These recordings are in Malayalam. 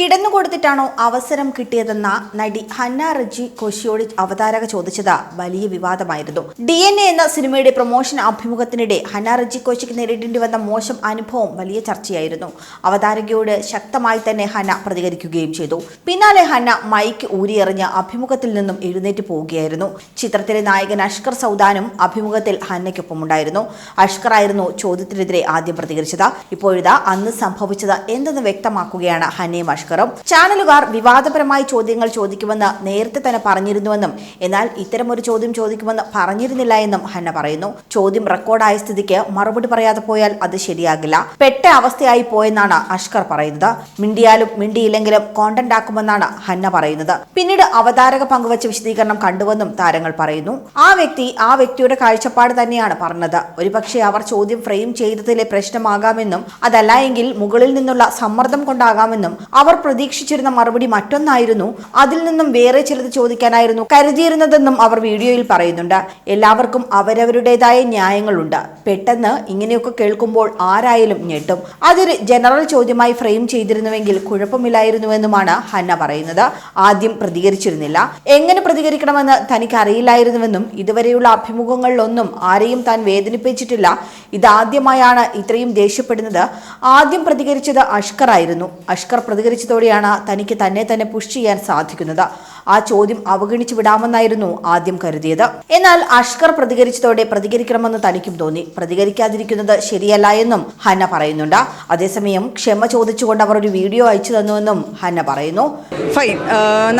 കിടന്നുകൊടുത്തിട്ടാണോ അവസരം കിട്ടിയതെന്ന നടി ഹന്ന റജി കോശിയോട് അവതാരക ചോദിച്ചത്. വലിയ വിവാദമായിരുന്നു. ഡി എൻ എ എന്ന സിനിമയുടെ പ്രൊമോഷൻ അഭിമുഖത്തിനിടെ ഹന്ന റജി കോശിക്ക് നേരിടേണ്ടി വന്ന മോശം അനുഭവം വലിയ ചർച്ചയായിരുന്നു. അവതാരകയോട് ശക്തമായി തന്നെ ഹന്ന പ്രതികരിക്കുകയും ചെയ്തു. പിന്നാലെ ഹന്ന മൈക്ക് ഊരിയെറിഞ്ഞ് അഭിമുഖത്തിൽ നിന്നും എഴുന്നേറ്റ് പോവുകയായിരുന്നു. ചിത്രത്തിലെ നായകൻ അഷ്കർ സൗദാനും അഭിമുഖത്തിൽ ഹന്നയ്ക്കൊപ്പമുണ്ടായിരുന്നു. അഷ്കർ ആയിരുന്നു ചോദ്യത്തിനെതിരെ ആദ്യം പ്രതികരിച്ചത്. ഇപ്പോഴിതാ അന്ന് സംഭവിച്ചത് എന്തെന്ന് വ്യക്തമാക്കുകയാണ് ഹന്നയും അഷ്കറും ചാനലുകാർ വിവാദപരമായ ചോദ്യങ്ങൾ ചോദിക്കുമെന്ന് നേരത്തെ തന്നെ പറഞ്ഞിരുന്നുവെന്നും എന്നാൽ ഇത്തരമൊരു ചോദ്യം ചോദിക്കുമെന്ന് പറഞ്ഞിരുന്നില്ല എന്നും ഹന്ന പറയുന്നു. ചോദ്യം റെക്കോർഡായ സ്ഥിതിക്ക് മറുപടി പറയാതെ പോയാൽ അത് ശരിയാകില്ല. പെട്ട അവസ്ഥയായി പോയെന്നാണ് അഷ്കർ പറയുന്നത്. മിണ്ടിയാലും മിണ്ടിയില്ലെങ്കിലും കോണ്ടന്റ് ആക്കുമെന്നാണ് ഹന്ന പറയുന്നത്. പിന്നീട് അവതാരക പങ്കുവച്ച വിശദീകരണം കണ്ടുവെന്നും താരങ്ങൾ പറയുന്നു. ആ വ്യക്തി ആ വ്യക്തിയുടെ കാഴ്ചപ്പാട് തന്നെയാണ് പറഞ്ഞത്. ഒരുപക്ഷെ അവർ ചോദ്യം ഫ്രെയിം ചെയ്തതിലെ പ്രശ്നമാകാമെന്നും അതല്ല എങ്കിൽ മുകളിൽ നിന്നുള്ള സമ്മർദ്ദം കൊണ്ടാകാമെന്നും അവർ പ്രതീക്ഷിച്ചിരുന്ന മറുപടി മറ്റൊന്നായിരുന്നു. അതിൽ നിന്നും വേറെ ചിലത് ചോദിക്കാനായിരുന്നു കരുതിയിരുന്നതെന്നും അവർ വീഡിയോയിൽ പറയുന്നുണ്ട്. എല്ലാവർക്കും അവരവരുടേതായ ന്യായങ്ങളുണ്ട്. പെട്ടെന്ന് ഇങ്ങനെയൊക്കെ കേൾക്കുമ്പോൾ ആരായാലും ഞെട്ടും. അതൊരു ജനറൽ ചോദ്യമായി ഫ്രെയിം ചെയ്തിരുന്നുവെങ്കിൽ കുഴപ്പമില്ലായിരുന്നുവെന്നുമാണ് ഹന്ന പറയുന്നത്. ആദ്യം പ്രതികരിച്ചിരുന്നില്ല. എങ്ങനെ പ്രതികരിക്കണമെന്ന് തനിക്ക് അറിയില്ലായിരുന്നുവെന്നും ഇതുവരെയുള്ള അഭിമുഖങ്ങളിലൊന്നും ആരെയും താൻ വേദനിപ്പിച്ചിട്ടില്ല. ഇതാദ്യമായാണ് ഇത്രയും ദേഷ്യപ്പെടുന്നത്. ആദ്യം പ്രതികരിച്ചത് അഷ്കർ ആയിരുന്നു. അഷ്കർ പ്രതികരിച്ചതോടെയാണ് തനിക്ക് തന്നെ തന്നെ പുഷ് ചെയ്യാൻ സാധിക്കുന്നത്. ആ ചോദ്യം അവഗണിച്ചു വിടാമെന്നായിരുന്നു ആദ്യം കരുതിയത്. എന്നാൽ അഷ്കർ പ്രതികരിച്ചതോടെ പ്രതികരിക്കണമെന്ന് തനിക്കും തോന്നി. പ്രതികരിക്കാതിരിക്കുന്നത് ശരിയല്ല എന്നും ഹന്ന പറയുന്നുണ്ട്. അതേസമയം ക്ഷമ ചോദിച്ചുകൊണ്ട് അവർ ഒരു വീഡിയോ അയച്ചു തന്നുവെന്നും ഹന്ന പറയുന്നു. ഫൈൻ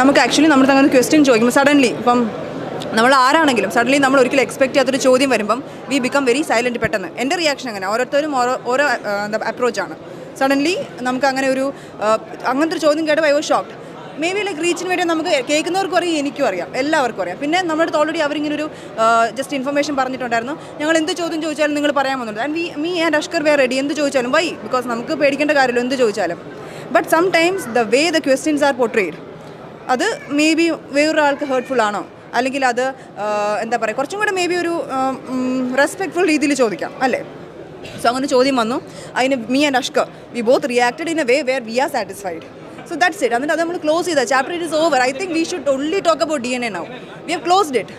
നമുക്ക് ആക്ച്വലി നമ്മൾ ക്വസ്റ്റ്യൻ ചോദിക്കുമ്പോൾ സഡൻലി ഇപ്പം നമ്മൾ ആരാണെങ്കിലും സഡൻലി നമ്മൾ ഒരിക്കലും എക്സ്പെക്ട് ചെയ്യാത്തൊരു ചോദ്യം വരുമ്പം വി ബിക്കം വെരി സൈലന്റ് പെട്ടെന്ന്. എന്റെ റിയാക്ഷൻ അങ്ങനെ. ഓരോരുത്തരും ഓരോ ഓരോ അപ്രോച്ചാണ് സഡൻലി നമുക്ക് അങ്ങനെ ഒരു അങ്ങനത്തെ ഒരു ചോദ്യം കേട്ടപ്പോൾ I was shocked maybe like റീച്ചിന് വേണ്ടി നമുക്ക് കേൾക്കുന്നവർക്കും അറിയാം എനിക്കും അറിയാം എല്ലാവർക്കും അറിയാം. പിന്നെ നമ്മുടെ ഓൾറെഡി അവരിങ്ങനെ ഒരു ജസ്റ്റ് ഇൻഫർമേഷൻ പറഞ്ഞിട്ടുണ്ടായിരുന്നു. ഞങ്ങൾ എന്ത് ചോദ്യം ചോദിച്ചാലും നിങ്ങൾ പറയാൻ വന്നുണ്ട് and we me and Ashkar we're ready എന്ത് ചോദിച്ചാലും വൈ ബിക്കോസ് നമുക്ക് പേടിക്കേണ്ട കാര്യമില്ല എന്ത് ചോദിച്ചാലും. But sometimes the way the questions are portrayed അത് മേ ബി വേറൊരാൾക്ക് ഹേർട്ട്ഫുൾ ആണോ? അല്ലെങ്കിൽ അത് എന്താ പറയുക കുറച്ചും കൂടെ മേ ബി ഒരു റെസ്പെക്ട്ഫുൾ രീതിയിൽ ചോദിക്കാം അല്ലേ? സോ അങ്ങനെ ചോദ്യം വന്നു. അതിന് me and Ashkar we both reacted in a way where we are satisfied so that's it എന്നിട്ട് അത് നമ്മൾ ക്ലോസ് ചെയ്ത. Chapter it is over I think we should only talk about D N A now we have closed it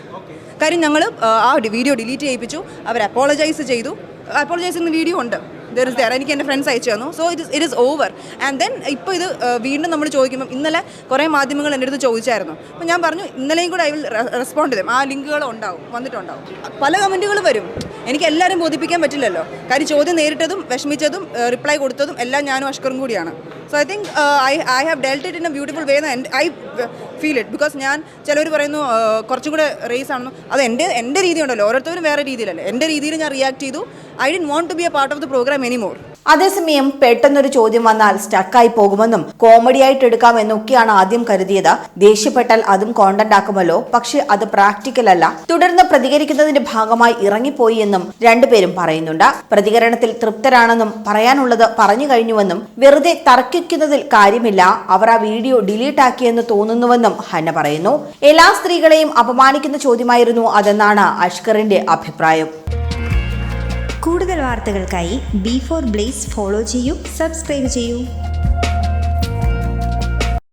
കാര്യം ഞങ്ങൾ ആ വീഡിയോ ഡിലീറ്റ് ചെയ്യിപ്പിച്ചു. അവർ അപ്പോളജൈസ് ചെയ്തു. അപ്പോളജൈസ് ചെയ്യുന്ന വീഡിയോ ഉണ്ട്. ദർ ഇസ് ദർ എനിക്ക് എന്റെ ഫ്രണ്ട്സ് അയച്ചു തന്നു. So it it is over and then ഇപ്പോൾ ഇത് വീണ്ടും നമ്മൾ ചോദിക്കുമ്പോൾ ഇന്നലെ കുറേ മാധ്യമങ്ങൾ എന്റെ അടുത്ത് ചോദിച്ചായിരുന്നു. അപ്പോൾ ഞാൻ പറഞ്ഞു ഇന്നലെയും കൂടെ ഐ വിൽ റെസ്പോണ്ട് ചെയ്യും ആ ലിങ്കുകൾ ഉണ്ടാവും വന്നിട്ടുണ്ടാവും. പല കമന്റുകൾ വരും. എനിക്ക് എല്ലാവരും ബോധിപ്പിക്കാൻ പറ്റില്ലല്ലോ. കാര്യം ചോദ്യം നേരിട്ടതും വിഷമിച്ചതും റിപ്ലൈ കൊടുത്തതും എല്ലാം ഞാനും അഷ്കറും കൂടിയാണ്. So I think I I have dealt it in a beautiful way I feel it because ഞാൻ ചിലർ പറയുന്നു ആ, കുറച്ചും കൂടെ റേസ് ആണെന്നു. അത് എന്റെ എന്റെ രീതി ഉണ്ടല്ലോ ഓരോരുത്തരും വേറെ രീതിയിലല്ലേ. എന്റെ രീതിയിൽ ഞാൻ റിയാക്ട് ചെയ്തു. I didn't want to be a part of the programme anymore അതേസമയം പെട്ടെന്നൊരു ചോദ്യം വന്നാൽ സ്റ്റക്കായി പോകുമെന്നും കോമഡിയായിട്ട് എടുക്കാമെന്നൊക്കെയാണ് ആദ്യം കരുതിയത്. ദേഷ്യപ്പെട്ടാൽ അതും കോണ്ടന്റ് ആക്കുമല്ലോ. പക്ഷെ അത് പ്രാക്ടിക്കൽ അല്ല. തുടർന്ന് പ്രതികരിക്കുന്നതിന്റെ ഭാഗമായി ഇറങ്ങിപ്പോയി എന്നും രണ്ടുപേരും പറയുന്നുണ്ട്. പ്രതികരണത്തിൽ തൃപ്തരാണെന്നും പറയാനുള്ളത് പറഞ്ഞു കഴിഞ്ഞുവെന്നും വെറുതെ തർക്കിക്കുന്നതിൽ കാര്യമില്ല. അവർ ആ വീഡിയോ ഡിലീറ്റ് ആക്കിയെന്ന് തോന്നുന്നുവെന്നും ഹന്ന പറയുന്നു. എല്ലാ സ്ത്രീകളെയും അപമാനിക്കുന്ന ചോദ്യമായിരുന്നു അതെന്നാണ് അഷ്കറിന്റെ അഭിപ്രായം. കൂടുതൽ വാർത്തകൾക്കായി ബി ഫോർ ബ്ലേസ് ഫോളോ ചെയ്യൂ സബ്സ്ക്രൈബ് ചെയ്യൂ.